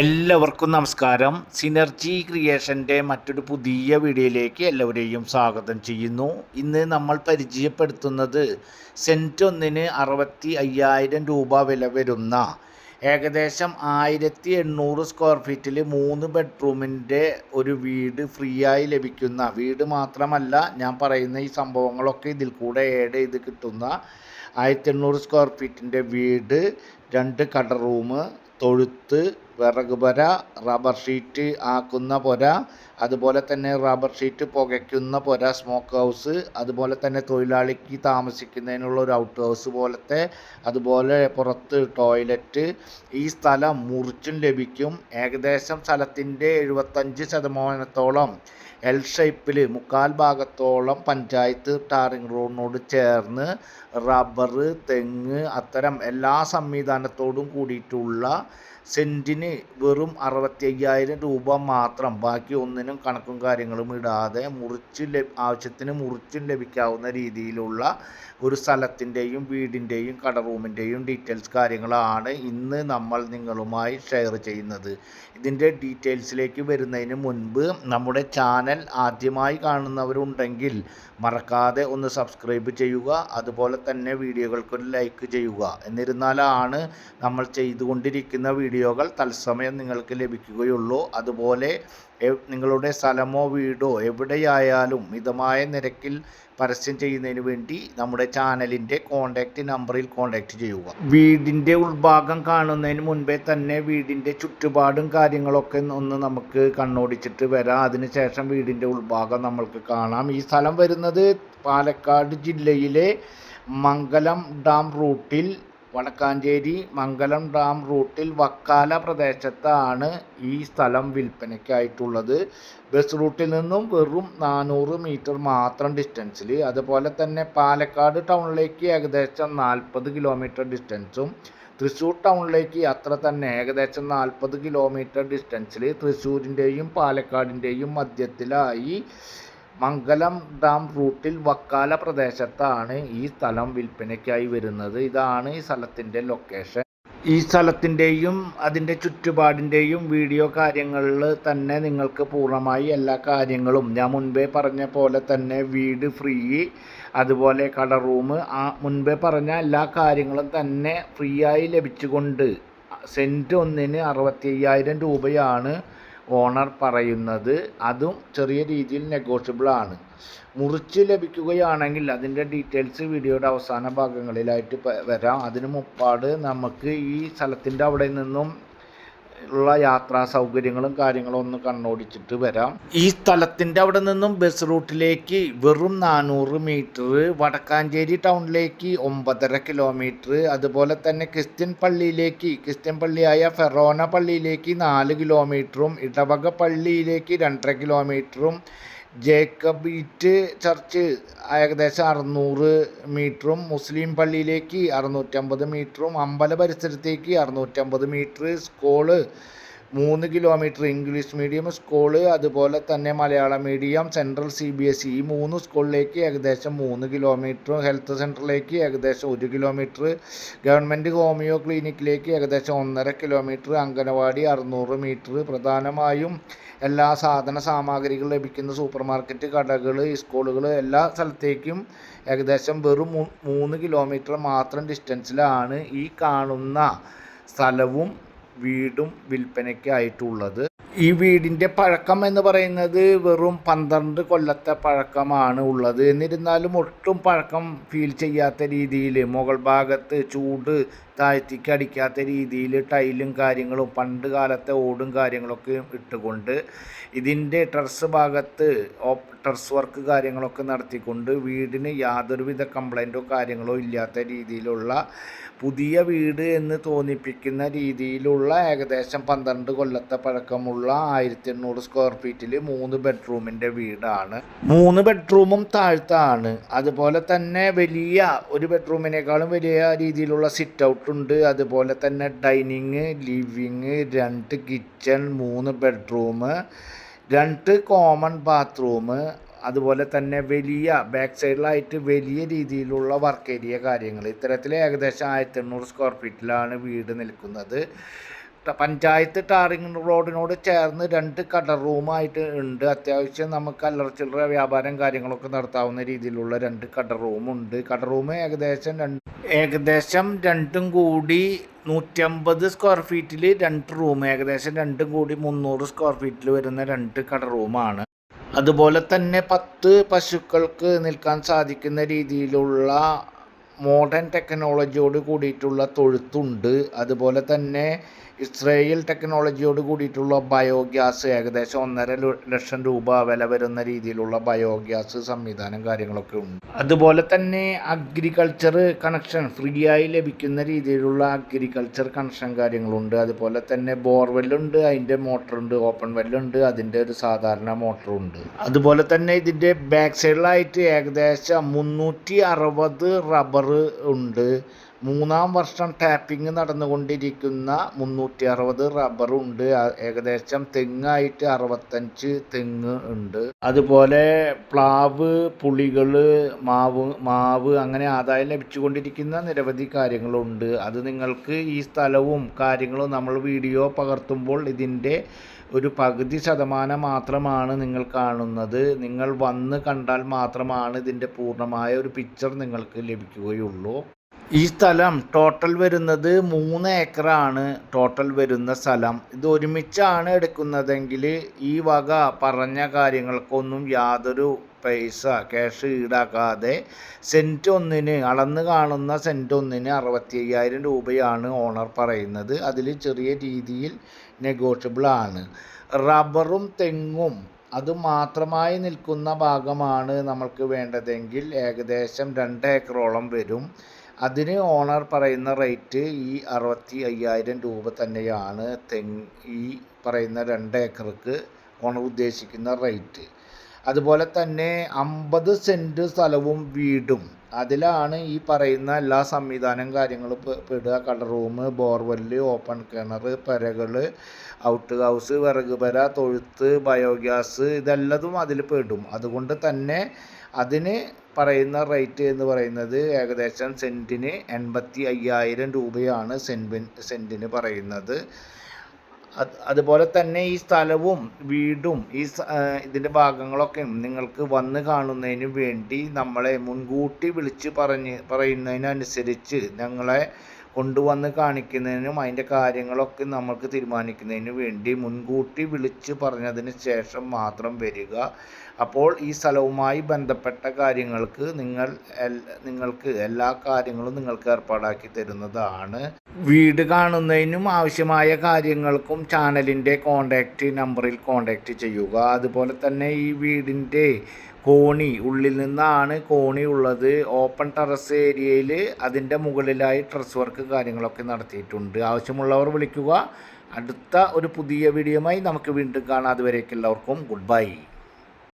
എല്ലാവർക്കും നമസ്കാരം. സിനർജി ക്രിയേഷന്റെ മറ്റൊരു പുതിയ വീഡിയോയിലേക്ക് എല്ലാവരെയും സ്വാഗതം ചെയ്യുന്നു. ഇന്ന് നമ്മൾ പരിചയപ്പെടുത്തുന്നത് സെന്റ് ഒന്നിന് അറുപത്തി അയ്യായിരം രൂപ വില വരുന്ന ഏകദേശം ആയിരത്തി എണ്ണൂറ് സ്ക്വയർ ഫീറ്റിൽ മൂന്ന് ബെഡ്റൂമിന്റെ ഒരു വീട് ഫ്രീ ആയി ലഭിക്കുന്ന വീട് മാത്രമല്ല ഞാൻ പറയുന്ന ഈ സംഭവങ്ങളൊക്കെ ഇതിൽ കൂടെ ഏഡ് ചെയ്ത് കിട്ടുന്ന ആയിരത്തി എണ്ണൂറ് സ്ക്വയർ ഫീറ്റിന്റെ വീട് രണ്ട് കട റൂം തൊഴുത്ത് വിറക് പുര റബ്ബർ ഷീറ്റ് ആക്കുന്ന പുര അതുപോലെ തന്നെ റബ്ബർ ഷീറ്റ് പുകയ്ക്കുന്ന പുര സ്മോക്ക് ഹൗസ് അതുപോലെ തന്നെ തൊഴിലാളിക്ക് താമസിക്കുന്നതിനുള്ള ഒരു ഔട്ട് ഹൗസ് പോലത്തെ അതുപോലെ പുറത്ത് ടോയ്ലറ്റ് ഈ സ്ഥലം മുറിച്ചും ലഭിക്കും. ഏകദേശം സ്ഥലത്തിന്റെ എഴുപത്തഞ്ച് ശതമാനത്തോളം എൽ ഷേപ്പിൽ മുക്കാൽ ഭാഗത്തോളം പഞ്ചായത്ത് ടാറിംഗ് റോഡിനോട് ചേർന്ന് റബ്ബർ തെങ്ങ് അത്തരം എല്ലാ സംവിധാനത്തോടും കൂടിയിട്ടുള്ള സെന്റിന് വെറും അറുപത്തി അയ്യായിരം രൂപ മാത്രം. ബാക്കി ഒന്നിനും കണക്കും കാര്യങ്ങളും ഇടാതെ മുറിച്ച് ആവശ്യത്തിന് മുറിച്ചും ലഭിക്കാവുന്ന രീതിയിലുള്ള ഒരു സ്ഥലത്തിന്റെയും വീടിന്റെയും കട റൂമിന്റെയും ഡീറ്റെയിൽസ് കാര്യങ്ങളാണ് ഇന്ന് നമ്മൾ നിങ്ങളുമായി ഷെയർ ചെയ്യുന്നത്. ഇതിന്റെ ഡീറ്റെയിൽസിലേക്ക് വരുന്നതിന് മുൻപ് നമ്മുടെ ചാനൽ ആദ്യമായി കാണുന്നവരുണ്ടെങ്കിൽ മറക്കാതെ ഒന്ന് സബ്സ്ക്രൈബ് ചെയ്യുക അതുപോലെ തന്നെ വീഡിയോകൾക്കൊരു ലൈക്ക് ചെയ്യുക. എന്നിരുന്നാലാണ് നമ്മൾ ചെയ്തുകൊണ്ടിരിക്കുന്ന വീഡിയോകൾ തത്സമയം നിങ്ങൾക്ക് ലഭിക്കുകയുള്ളൂ. അതുപോലെ നിങ്ങളുടെ സ്ഥലമോ വീടോ എവിടെയായാലും മിതമായ നിരക്കിൽ പരസ്യം ചെയ്യുന്നതിന് വേണ്ടി നമ്മുടെ ചാനലിന്റെ കോൺടാക്റ്റ് നമ്പറിൽ കോൺടാക്റ്റ് ചെയ്യുക. വീടിന്റെ ഉൾഭാഗം കാണുന്നതിന് മുൻപേ തന്നെ വീടിന്റെ ചുറ്റുപാടും കാര്യങ്ങളൊക്കെ ഒന്ന് നമുക്ക് കണ്ണോടിച്ചിട്ട് വരാം. അതിനുശേഷം വീടിന്റെ ഉൾഭാഗം നമ്മൾക്ക് കാണാം. ഈ സ്ഥലം വരുന്നത് പാലക്കാട് ജില്ലയിലെ മംഗലം ഡാം റൂട്ടിൽ വടക്കാഞ്ചേരി മംഗലം ഡാം റൂട്ടിൽ വക്കാല പ്രദേശത്താണ് ഈ സ്ഥലം വിൽപ്പനയ്ക്കായിട്ടുള്ളത്. ബസ് റൂട്ടിൽ നിന്നും വെറും നാനൂറ് മീറ്റർ മാത്രം ഡിസ്റ്റൻസിൽ അതുപോലെ തന്നെ പാലക്കാട് ടൗണിലേക്ക് ഏകദേശം നാൽപ്പത് കിലോമീറ്റർ ഡിസ്റ്റൻസും തൃശ്ശൂർ ടൗണിലേക്ക് അത്ര തന്നെ ഏകദേശം നാൽപ്പത് കിലോമീറ്റർ ഡിസ്റ്റൻസിൽ തൃശ്ശൂരിന്റെയും പാലക്കാടിന്റെയും മധ്യത്തിലായി മംഗലം ഡാം റൂട്ടിൽ വക്കാല പ്രദേശത്താണ് ഈ സ്ഥലം വിൽപ്പനയ്ക്കായി വരുന്നത്. ഇതാണ് ഈ സ്ഥലത്തിന്റെ ലൊക്കേഷൻ ഈ സ്ഥലത്തിന്റെയും അതിന്റെ ചുറ്റുപാടിന്റെയും വീഡിയോ കാര്യങ്ങളിൽ തന്നെ നിങ്ങൾക്ക് പൂർണമായി എല്ലാ കാര്യങ്ങളും. ഞാൻ മുൻപേ പറഞ്ഞ പോലെ തന്നെ വീട് ഫ്രീ അതുപോലെ കട റൂം ആ മുൻപേ പറഞ്ഞ എല്ലാ കാര്യങ്ങളും തന്നെ ഫ്രീ ആയി ലഭിച്ചുകൊണ്ട് സെന്റ് ഒന്നിന് അറുപത്തി രൂപയാണ് ഓണർ പറയുന്നത് അതും ചെറിയ രീതിയിൽ നെഗോഷ്യബിൾ ആണ്. മുറിച്ച് ലഭിക്കുകയാണെങ്കിൽ അതിന്റെ ഡീറ്റെയിൽസ് വീഡിയോയുടെ അവസാന ഭാഗങ്ങളിലായിട്ട് വരാം. അതിനു മുപ്പാട് നമുക്ക് ഈ സ്ഥലത്തിന്റെ അവിടെ നിന്നും ഉള്ള യാത്രാ സൗകര്യങ്ങളും കാര്യങ്ങളും ഒന്ന് കണ്ണോടിച്ചിട്ട് വരാം. ഈ സ്ഥലത്തിന്റെ അവിടെ നിന്നും ബസ് റൂട്ടിലേക്ക് വെറും നാനൂറ് മീറ്റർ വടക്കാഞ്ചേരി ടൗണിലേക്ക് ഒമ്പതര കിലോമീറ്റർ അതുപോലെ തന്നെ ക്രിസ്ത്യൻ പള്ളിയിലേക്ക് ക്രിസ്ത്യൻ പള്ളിയായ ഫെറോന പള്ളിയിലേക്ക് നാല് കിലോമീറ്ററും ഇടവക പള്ളിയിലേക്ക് രണ്ടര കിലോമീറ്ററും ജേക്കബീറ്റ് ചർച്ച് ഏകദേശം അറുന്നൂറ് മീറ്ററും മുസ്ലിം പള്ളിയിലേക്ക് അറുന്നൂറ്റമ്പത് മീറ്ററും അമ്പല പരിസരത്തേക്ക് അറുന്നൂറ്റമ്പത് മീറ്റർ സ്കൂൾ മൂന്ന് കിലോമീറ്റർ ഇംഗ്ലീഷ് മീഡിയം സ്കൂൾ അതുപോലെ തന്നെ Malayalam medium central C B S E ഈ മൂന്ന് സ്കൂളിലേക്ക് ഏകദേശം മൂന്ന് കിലോമീറ്റർ ഹെൽത്ത് സെന്ററിലേക്ക് ഏകദേശം ഒരു കിലോമീറ്റർ ഗവൺമെന്റ് ഹോമിയോ ക്ലിനിക്കിലേക്ക് ഏകദേശം ഒന്നര കിലോമീറ്റർ അംഗനവാടി അറുന്നൂറ് മീറ്റർ പ്രധാനമായും എല്ലാ സാധന സാമഗ്രികൾ ലഭിക്കുന്ന സൂപ്പർ മാർക്കറ്റ് കടകൾ സ്കൂളുകൾ എല്ലാ സ്ഥലത്തേക്കും ഏകദേശം വെറും മൂന്ന് കിലോമീറ്റർ മാത്രം ഡിസ്റ്റൻസിലാണ് ഈ കാണുന്ന സ്ഥലവും വീടും വിൽപ്പനയ്ക്കായിട്ടുള്ളത്. ഈ വീടിന്റെ പഴക്കം എന്ന് പറയുന്നത് വെറും പന്ത്രണ്ട് കൊല്ലത്തെ പഴക്കമാണ് ഉള്ളത്. എന്നിരുന്നാലും ഒട്ടും പഴക്കം ഫീൽ ചെയ്യാത്ത രീതിയിൽ മുകൾ ഭാഗത്ത് ചൂട് താഴ്ത്തിക്ക് അടിക്കാത്ത രീതിയിൽ ടൈലും കാര്യങ്ങളും പണ്ട് കാലത്തെ ഓടും കാര്യങ്ങളൊക്കെ ഇട്ടുകൊണ്ട് ഇതിന്റെ ടെറസ് ഭാഗത്ത് ടെറസ് വർക്ക് കാര്യങ്ങളൊക്കെ നടത്തിക്കൊണ്ട് വീടിന് യാതൊരുവിധ കംപ്ലൈന്റോ കാര്യങ്ങളോ ഇല്ലാത്ത രീതിയിലുള്ള പുതിയ വീട് എന്ന് തോന്നിപ്പിക്കുന്ന രീതിയിലുള്ള ഏകദേശം പന്ത്രണ്ട് കൊല്ലത്തെ പഴക്കമുള്ള ആയിരത്തി എണ്ണൂറ് സ്ക്വയർ ഫീറ്റിൽ മൂന്ന് ബെഡ്റൂമിന്റെ വീടാണ്. മൂന്ന് ബെഡ്റൂമും താഴ്ത്താണ്. അതുപോലെ തന്നെ വലിയ ഒരു ബെഡ്റൂമിനേക്കാളും വലിയ രീതിയിലുള്ള സിറ്റ് ഔട്ട് ഉണ്ട്. അതുപോലെ തന്നെ ഡൈനിങ് ലിവിങ് രണ്ട് കിച്ചൺ മൂന്ന് ബെഡ്റൂം രണ്ട് കോമൺ ബാത്റൂം അതുപോലെ തന്നെ വലിയ ബാക്ക് സൈഡിലായിട്ട് വലിയ രീതിയിലുള്ള വർക്ക് ഏരിയ കാര്യങ്ങൾ. ഇത്തരത്തിൽ ഏകദേശം ആയിരത്തി എണ്ണൂറ് സ്ക്വയർ ഫീറ്റിലാണ് വീട് നിൽക്കുന്നത്. പഞ്ചായത്ത് ടാറിംഗ് റോഡിനോട് ചേർന്ന് രണ്ട് കട റൂമായിട്ട് ഉണ്ട്. അത്യാവശ്യം നമുക്ക് അല്ലറ ചില്ലറ വ്യാപാരം കാര്യങ്ങളൊക്കെ നടത്താവുന്ന രീതിയിലുള്ള രണ്ട് കട റൂമുണ്ട്. കട റൂം ഏകദേശം രണ്ട് ഏകദേശം രണ്ടും കൂടി നൂറ്റമ്പത് സ്ക്വയർ ഫീറ്റിൽ രണ്ട് റൂം. ഏകദേശം രണ്ടും കൂടി മുന്നൂറ് സ്ക്വയർ ഫീറ്റിൽ വരുന്ന രണ്ട് കട റൂമാണ്. അതുപോലെ തന്നെ പത്ത് പശുക്കൾക്ക് നിൽക്കാൻ സാധിക്കുന്ന രീതിയിലുള്ള മോഡേൺ ടെക്നോളജിയോട് കൂടിയിട്ടുള്ള തൊഴുത്തുണ്ട്. അതുപോലെ തന്നെ ഇസ്രയേൽ ടെക്നോളജിയോട് കൂടിയിട്ടുള്ള ബയോഗ്യാസ് ഏകദേശം ഒന്നര ലക്ഷം രൂപ വില വരുന്ന രീതിയിലുള്ള ബയോഗ്യാസ് സംവിധാനം കാര്യങ്ങളൊക്കെ ഉണ്ട്. അതുപോലെ തന്നെ അഗ്രികൾച്ചർ കണക്ഷൻ ഫ്രീ ആയി ലഭിക്കുന്ന രീതിയിലുള്ള അഗ്രികൾച്ചർ കണക്ഷൻ കാര്യങ്ങളുണ്ട്. അതുപോലെ തന്നെ ബോർവെല്ലുണ്ട് അതിന്റെ മോട്ടറുണ്ട് ഓപ്പൺ വെല്ലുണ്ട് അതിന്റെ ഒരു സാധാരണ മോട്ടറുണ്ട് അതുപോലെ തന്നെ ഇതിന്റെ ബാക്ക് സൈഡിലായിട്ട് ഏകദേശം മുന്നൂറ്റി റബ്ബർ ഉണ്ട്. മൂന്നാം വർഷം ടാപ്പിംഗ് നടന്നുകൊണ്ടിരിക്കുന്ന മുന്നൂറ്റി അറുപത് റബ്ബറുണ്ട് ഏകദേശം തെങ്ങായിട്ട് അറുപത്തഞ്ച് തെങ്ങ് ഉണ്ട്. അതുപോലെ പ്ലാവ് പുളികൾ മാവ് മാവ് അങ്ങനെ ആദായം ലഭിച്ചുകൊണ്ടിരിക്കുന്ന നിരവധി കാര്യങ്ങളുണ്ട്. അത് നിങ്ങൾക്ക് ഈ സ്ഥലവും കാര്യങ്ങളും നമ്മൾ വീഡിയോ പകർത്തുമ്പോൾ ഇതിന്റെ ഒരു പകുതി ശതമാനം മാത്രമാണ് നിങ്ങൾ കാണുന്നത്. നിങ്ങൾ വന്ന് കണ്ടാൽ മാത്രമാണ് ഇതിന്റെ പൂർണമായ ഒരു പിക്ചർ നിങ്ങൾക്ക് ലഭിക്കുകയുള്ളൂ. ഈ സ്ഥലം ടോട്ടൽ വരുന്നത് മൂന്ന് ഏക്കറാണ്. ടോട്ടൽ വരുന്ന സ്ഥലം. ഇത് ഒരുമിച്ചാണ് എടുക്കുന്നതെങ്കിൽ ഈ വക പറഞ്ഞ കാര്യങ്ങൾക്കൊന്നും യാതൊരു പൈസ ക്യാഷ് ഈടാക്കാതെ സെന്റ് ഒന്നിന് അളന്ന് കാണുന്ന സെന്റ് ഒന്നിന് അറുപത്തി അയ്യായിരം രൂപയാണ് ഓണർ പറയുന്നത്. അതിൽ ചെറിയ രീതിയിൽ നെഗോഷ്യബിൾ ആണ്. റബ്ബറും തെങ്ങും അത് മാത്രമായി നിൽക്കുന്ന ഭാഗമാണ് നമ്മൾക്ക് വേണ്ടതെങ്കിൽ ഏകദേശം രണ്ട് ഏക്കറോളം വരും. അതിന് ഓണർ പറയുന്ന റേറ്റ് ഈ അറുപത്തി അയ്യായിരം രൂപ തന്നെയാണ് തെങ്ങ് ഈ പറയുന്ന രണ്ട് ഏക്കർക്ക് ഓണർ ഉദ്ദേശിക്കുന്ന റേറ്റ് അതുപോലെ തന്നെ അമ്പത് സെന്റ് സ്ഥലവും വീടും. അതിലാണ് ഈ പറയുന്ന എല്ലാ സംവിധാനം കാര്യങ്ങളും പെടുക കട റൂം ബോർവെല്ല് ഓപ്പൺ കിണർ പെരകൾ ഔട്ട് ഹൗസ് വിറക് പെര തൊഴുത്ത് ബയോഗ്യാസ് ഇതെല്ലതും അതിൽ പെടും അതുകൊണ്ട് തന്നെ അതിന് പറയുന്ന റേറ്റ് എന്ന് പറയുന്നത് ഏകദേശം സെന്റിന് എൺപത്തി അയ്യായിരം രൂപയാണ് സെന്റിന് പറയുന്നത്. അതുപോലെ തന്നെ ഈ സ്ഥലവും വീടും ഈ ഇതിന്റെ ഭാഗങ്ങളൊക്കെ നിങ്ങൾക്ക് വന്ന് കാണുന്നതിന് വേണ്ടി നമ്മളെ മുൻകൂട്ടി വിളിച്ച് പറഞ്ഞ് പറയുന്നതിനനുസരിച്ച് ഞങ്ങളെ കൊണ്ടുവന്ന് കാണിക്കുന്നതിനും അതിന്റെ കാര്യങ്ങളൊക്കെ നമ്മൾക്ക് തീരുമാനിക്കുന്നതിന് വേണ്ടി മുൻകൂട്ടി വിളിച്ച് പറഞ്ഞതിന് ശേഷം മാത്രം വരിക. അപ്പോൾ ഈ സ്ഥലവുമായി ബന്ധപ്പെട്ട കാര്യങ്ങൾക്ക് നിങ്ങൾ നിങ്ങൾക്ക് എല്ലാ കാര്യങ്ങളും നിങ്ങൾക്ക് ഏർപ്പാടാക്കി തരുന്നതാണ്. വീട് കാണുന്നതിനും ആവശ്യമായ കാര്യങ്ങൾക്കും ചാനലിന്റെ കോണ്ടാക്റ്റ് നമ്പറിൽ കോണ്ടാക്റ്റ് ചെയ്യുക. അതുപോലെ തന്നെ ഈ വീടിന്റെ കോണി ഉള്ളിൽ നിന്നാണ് കോണി ഉള്ളത്. ഓപ്പൺ ടെറസ് ഏരിയയിൽ അതിന്റെ മുകളിലായി ട്രസ് വർക്ക് കാര്യങ്ങളൊക്കെ നടത്തിയിട്ടുണ്ട്. ആവശ്യമുള്ളവർ വിളിക്കുക. അടുത്ത ഒരു പുതിയ വീഡിയോയുമായി നമുക്ക് വീണ്ടും കാണാം. അതുവരേക്കെല്ലാവർക്കും ഗുഡ് ബൈ.